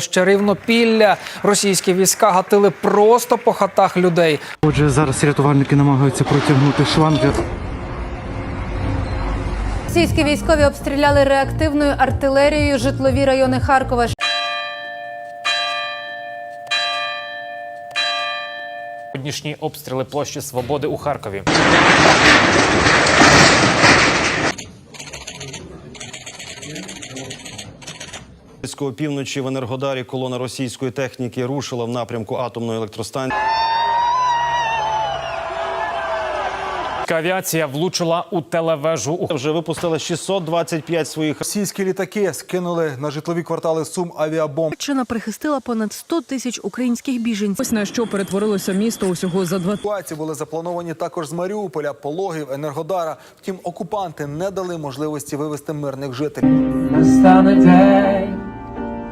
селище Рівнопілля. Російські війська гатили просто по хатах людей. Отже, зараз рятувальники намагаються протягнути шланг. Російські військові обстріляли реактивною артилерією житлові райони Харкова. Сьогоднішні обстріли площі Свободи у Харкові. З півночі в Енергодарі колона російської техніки рушила в напрямку атомної електростанції. Авіація влучила у телевежу Вже випустила 625 своїх Російські літаки скинули на житлові квартали Сум авіабомб. Туреччина прихистила понад 100 тисяч українських біженців. Ось на що перетворилося місто усього за два Евакуації були заплановані також з Маріуполя, Пологів, Енергодара. Втім, окупанти не дали можливості вивезти мирних жителів.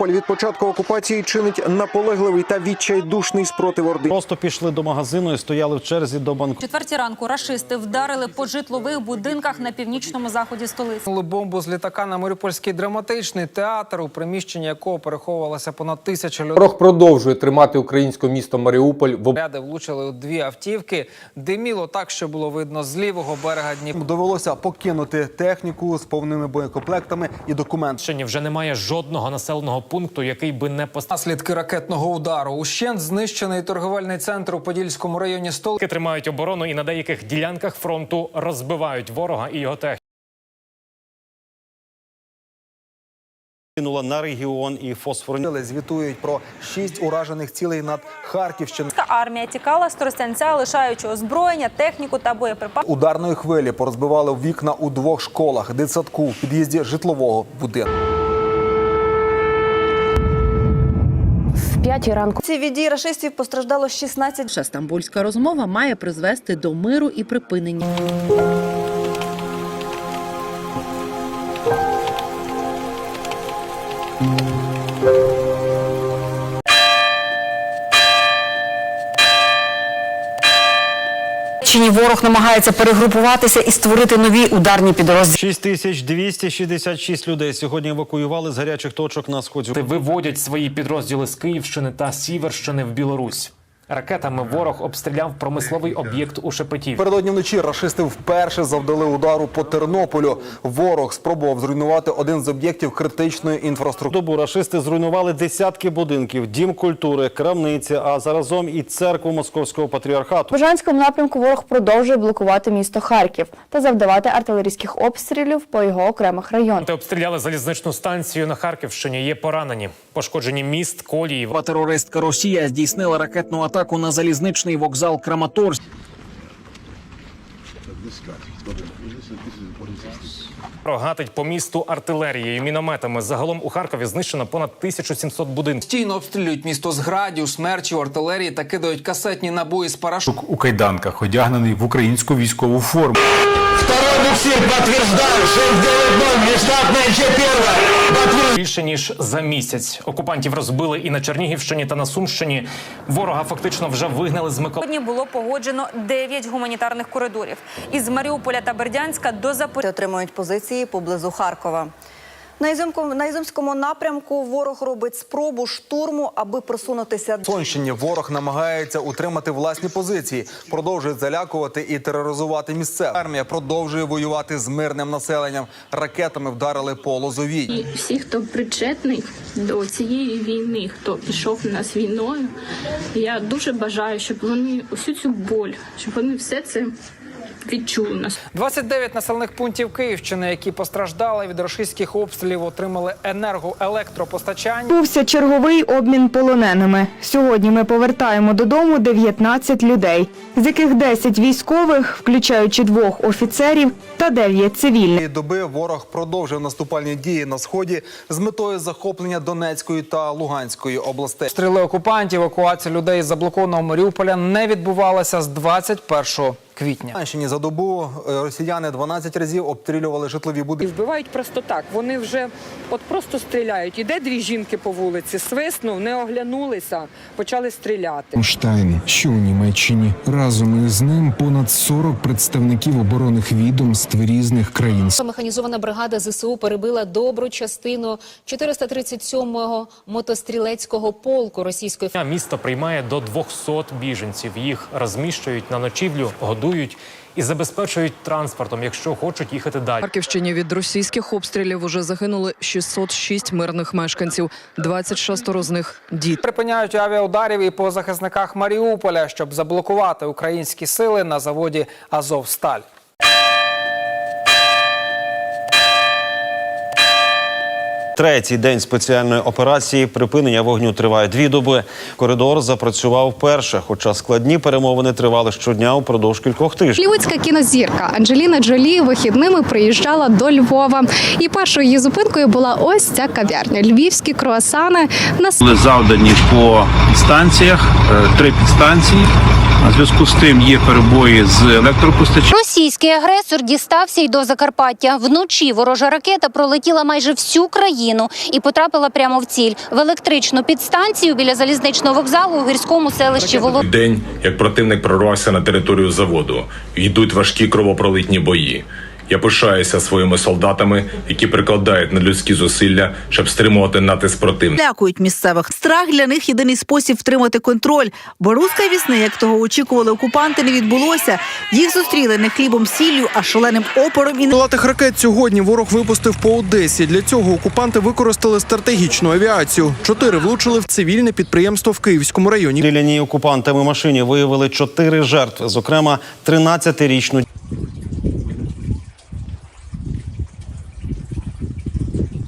Тополь від початку окупації чинить наполегливий та відчайдушний спротив Орди. просто пішли до магазину і стояли в черзі до банку. Четверті ранку рашисти вдарили по житлових будинках на північному заході столиці. Бомбу з літака на Маріупольський драматичний театр, у приміщенні якого переховувалося понад тисяча людей. Ворог продовжує тримати українське місто Маріуполь в Ряди влучили у дві автівки. Диміло так, що було видно з лівого берега Дніпра. Довелося покинути техніку з повними боєкомплектами і документами. Сьогодні вже немає жодного населеного пункту, який би не постав. Наслідки ракетного удару. Ущент знищений торговельний центр у Подільському районі столиці. Тримають оборону і на деяких ділянках фронту розбивають ворога і його техніку. Кинула на регіон і фосфорні. Звітують про шість уражених цілей над Харківщиною. Армія тікала з Тростянця, лишаючи озброєння, техніку та боєприпаси. Ударної хвилі порозбивали вікна у двох школах, дитсадку, в під'їзді житлового будинку. П'ятій ранку Ці від дій рашистів постраждало 16 Наша стамбульська розмова має призвести до миру і припинення. Ворог намагається перегрупуватися і створити нові ударні підрозділи. 6266 людей сьогодні евакуювали з гарячих точок на сході. Виводять свої підрозділи з Київщини та Сіверщини в Білорусь. Ракетами ворог обстріляв промисловий об'єкт у Шепетів. Передодні вночі рашисти вперше завдали удару по Тернополю. Ворог спробував зруйнувати один з об'єктів критичної інфраструктури. Добу рашисти зруйнували десятки будинків, дім культури, крамниці, а заразом і церкву московського патріархату. В Бажанському напрямку ворог продовжує блокувати місто Харків та завдавати артилерійських обстрілів по його окремих районах. Та обстріляли залізничну станцію на Харківщині. Є поранені, пошкоджені міст, колії. Терористка Росія здійснила ракетну атаку на залізничний вокзал Краматорськ. Гатить по місту артилерією, мінометами. Загалом у Харкові знищено понад 1700 будинків. Постійно обстрілюють місто з градів, смерчів, артилерії та кидають касетні набої з парашутів. у кайданках, одягнений в українську військову форму. Більше ніж за місяць окупантів розбили і на Чернігівщині та на Сумщині. Ворога фактично вже вигнали з. Сьогодні було погоджено 9 гуманітарних коридорів. Із Маріуполя та Бердянська до Запоріжжя. отримують позиції поблизу Харкова. На Ізюмському, на Ізюмському напрямку ворог робить спробу штурму, аби просунутися Сонщині ворог намагається утримати власні позиції, продовжує залякувати і тероризувати місцевих. Армія продовжує воювати з мирним населенням. Ракетами вдарили по лозовій. І всі, хто причетний до цієї війни, хто пішов на нас війною, я дуже бажаю, щоб вони усю цю боль, щоб вони все це відчули нас. 29 населених пунктів Київщини, які постраждали від російських обстрілів, отримали енергоелектропостачання. Відбувся черговий обмін полоненими. Сьогодні ми повертаємо додому 19 людей, з яких 10 військових, включаючи двох офіцерів та 9 цивільних. Доби ворог продовжив наступальні дії на сході з метою захоплення Донецької та Луганської областей. Стріли окупантів, евакуація людей з заблокованого Маріуполя не відбувалася з 21 квітня. Луганщині за добу е, росіяни 12 разів обстрілювали житлові будинки. Вбивають просто так. Вони вже от просто стріляють. Іде дві жінки по вулиці, свиснув, не оглянулися, почали стріляти. Штайн, що у Німеччині разом із ним понад 40 представників оборонних відомств різних країн. Механізована бригада ЗСУ перебила добру частину 437-го мотострілецького полку російської Місто приймає до 200 біженців. Їх розміщують на ночівлю, годують і забезпечують транспортом, якщо хочуть їхати далі. Харківщині від російських обстрілів уже загинули 606 мирних мешканців, 26 з них діти. Припиняють авіаударів і по захисниках Маріуполя, щоб заблокувати українські сили на заводі Азовсталь. Третій день спеціальної операції припинення вогню триває дві доби. Коридор запрацював вперше, хоча складні перемовини тривали щодня упродовж кількох тижнів. Лівицька кінозірка Анджеліна Джолі вихідними приїжджала до Львова. І першою її зупинкою була ось ця кав'ярня. Львівські круасани на були завдані по станціях, е, три підстанції. На зв'язку з тим є перебої з електропостачанням. Російський агресор дістався й до Закарпаття. Вночі ворожа ракета пролетіла майже всю країну і потрапила прямо в ціль в електричну підстанцію біля залізничного вокзалу у гірському селищі Волод... День, як противник прорвався на територію заводу, йдуть важкі кровопролитні бої. Я пишаюся своїми солдатами, які прикладають надлюдські зусилля, щоб стримувати натиск противника. Лякують місцевих. Страх для них єдиний спосіб втримати контроль. Бо руська вісни, як того очікували окупанти, не відбулося. Їх зустріли не хлібом сіллю, а шаленим опором і Крилатих ракет сьогодні ворог випустив по Одесі. Для цього окупанти використали стратегічну авіацію. Чотири влучили в цивільне підприємство в Київському районі. Стріляній окупантами машині виявили чотири жертви, зокрема 13-річну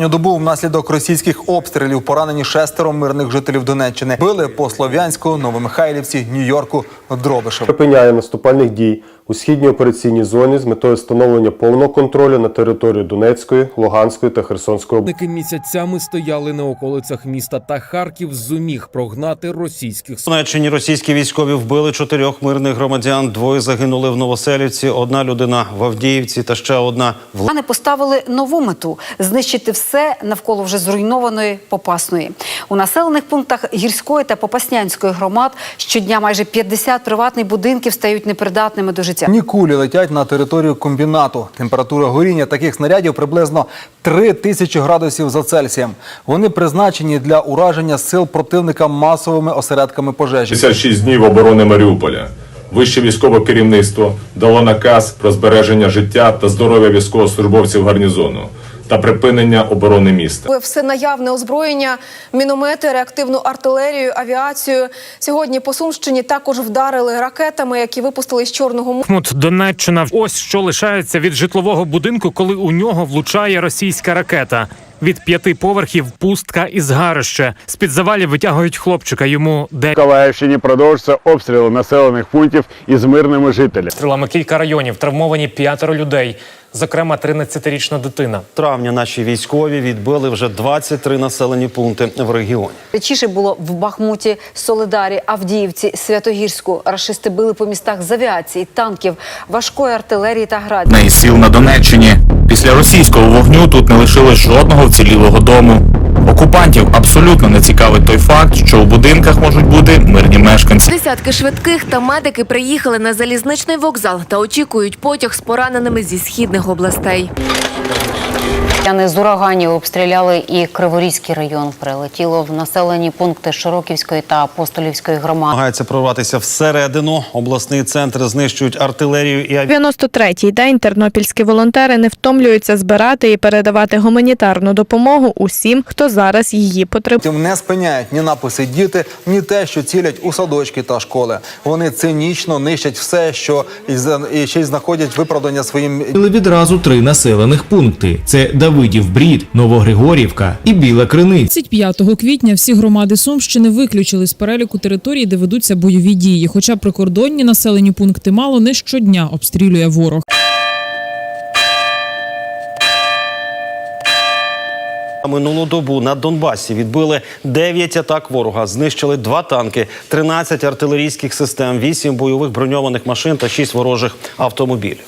Останню добу внаслідок російських обстрілів поранені шестеро мирних жителів Донеччини. Били по Слов'янську, Новомихайлівці, Нью-Йорку, Дробишев. припиняє наступальних дій у східній операційній зоні з метою встановлення повного контролю на території Донецької, Луганської та Херсонської області. Ники місяцями стояли на околицях міста та Харків зуміг прогнати російських В Донеччині російські військові вбили чотирьох мирних громадян. Двоє загинули в Новоселівці, одна людина в Авдіївці та ще одна в Вони поставили нову мету знищити все навколо вже зруйнованої Попасної. У населених пунктах гірської та Попаснянської громад щодня майже 50 приватних будинків стають непридатними до життя. Ні кулі летять на територію комбінату. Температура горіння таких снарядів приблизно 3 тисячі градусів за Цельсієм. Вони призначені для ураження сил противника масовими осередками пожежі. 56 днів оборони Маріуполя. Вище військове керівництво дало наказ про збереження життя та здоров'я військовослужбовців гарнізону та припинення оборони міста. Все наявне озброєння, міномети, реактивну артилерію, авіацію. Сьогодні по Сумщині також вдарили ракетами, які випустили з Чорного. Бахмут, Донеччина. Ось що лишається від житлового будинку, коли у нього влучає російська ракета. Від п'яти поверхів пустка і згарище. З під завалів витягують хлопчика. Йому де Миколаївщині продовжуються обстріли населених пунктів із мирними жителями. стрілами кілька районів. Травмовані п'ятеро людей, зокрема 13-річна дитина. травня. Наші військові відбили вже 23 населені пункти в регіоні. Речіше було в Бахмуті, Солидарі, Авдіївці, Святогірську. Рашисти били по містах з авіації, танків, важкої артилерії та градів. сіл на Донеччині. Після російського вогню тут не лишилось жодного вцілілого дому. Окупантів абсолютно не цікавить той факт, що у будинках можуть бути мирні мешканці. Десятки швидких та медики приїхали на залізничний вокзал та очікують потяг з пораненими зі східних областей. Росіяни з ураганів обстріляли і Криворізький район. Прилетіло в населені пункти Широківської та Апостолівської громад. Намагаються прорватися всередину. Обласний центр знищують артилерію і авіацію. 93-й день тернопільські волонтери не втомлюються збирати і передавати гуманітарну допомогу усім, хто зараз її потребує. Тим не спиняють ні написи діти, ні те, що цілять у садочки та школи. Вони цинічно нищать все, що і за- ще й знаходять виправдання своїм відразу три населених пункти: це Давидів Брід, Новогригорівка і Біла Криниця. 25 квітня всі громади Сумщини виключили з переліку територій, де ведуться бойові дії. Хоча прикордонні населені пункти мало не щодня обстрілює ворог. Минулу добу на Донбасі відбили 9 атак ворога, знищили два танки, 13 артилерійських систем, 8 бойових броньованих машин та 6 ворожих автомобілів.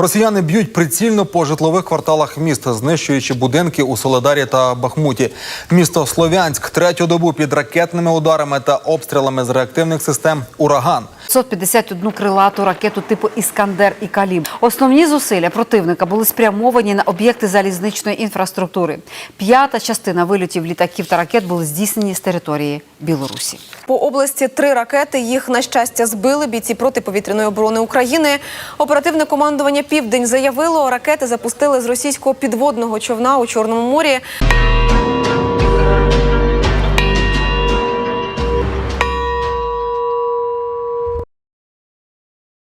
Росіяни б'ють прицільно по житлових кварталах міста, знищуючи будинки у Соледарі та Бахмуті. Місто Слов'янськ третю добу під ракетними ударами та обстрілами з реактивних систем Ураган. 551 крилату ракету типу Іскандер і Каліб. Основні зусилля противника були спрямовані на об'єкти залізничної інфраструктури. П'ята частина вильотів літаків та ракет були здійснені з території Білорусі. По області три ракети. Їх на щастя збили бійці протиповітряної оборони України. Оперативне командування Південь заявило, ракети запустили з російського підводного човна у Чорному морі.